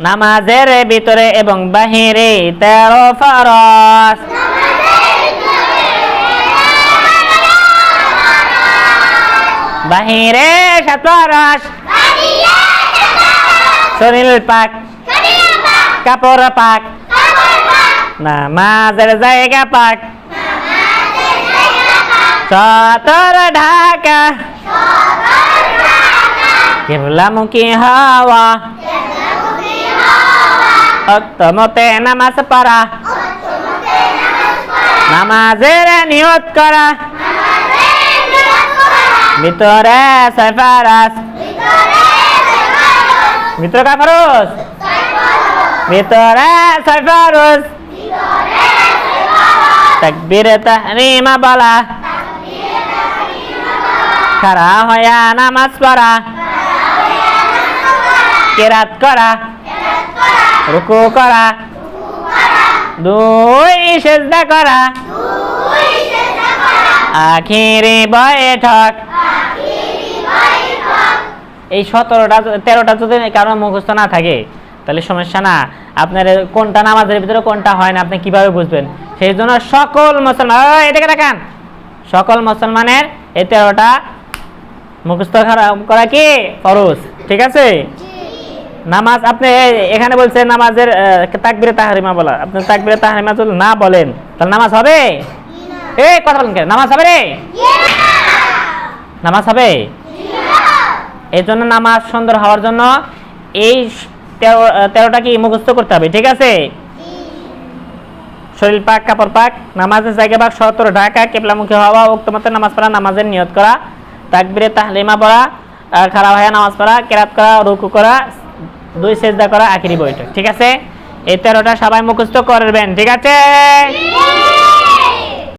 নামাজের ভিতরে এবং বাহিরে তেরো ফরস বাহিরে সাত ফরস শরীর পাক। কাপড় পাক। নামাজের জায়গা পাক। সতর ঢাকা। কেবলামুখী হাওয়া। অক্তমতে নামাজ পড়া। নামাজের নিয়ত করা। ভিতরে সফারাস ভিতরে কাফারুস ভিতরে সফারুস তাকবীরে তাহরিমা বলা। খাড়া হইয়া নামাজ পড়া। কেরাত করা। রুকু করা। দুই সেজদা করা। আখিরি বৈঠক। এই সতেরোটা তেরোটা যদি কারও মুখস্থ না থাকে, তাহলে সমস্যা না। আপনার কোনটা নামাজের ভিতরে, কোনটা হয় না, আপনি কীভাবে বুঝবেন? সেই জন্য সকল মুসলমান এটাকে দেখান। সকল মুসলমানের এই তেরোটা মুখস্থ করা কি? ফরজ। ঠিক আছে? নামাজ আপনি এখানে বলছেন নামাজের তাকবিরে তাহারিমা বলা। আপনি তাকবিরে তাহারিমা যদি না বলেন তাহলে নামাজ হবে? এই কথা বলেন কেন? নামাজ হবে রে? নামাজ হবে? এই জন্য নামাজ সুন্দর হওয়ার জন্য এই তেরোটা কি মুখস্থ করতে হবে ঠিক আছে? শরীর পাক কাপড় পাক নামাজের জায়গা পাক সতর ঢাকা কেবলামুখী হওয়া উক্ত মতে নামাজ পড়া নামাজের নিয়ত করা তাকবিরে তাহলিমা পড়া খারাপ হয়ে নামাজ পড়া কেরাত করা রুকু করা দুই সেজদা করা আখিরি বৈঠক ঠিক আছে? এই তেরোটা সবাই মুখস্থ করবেন ঠিক আছে?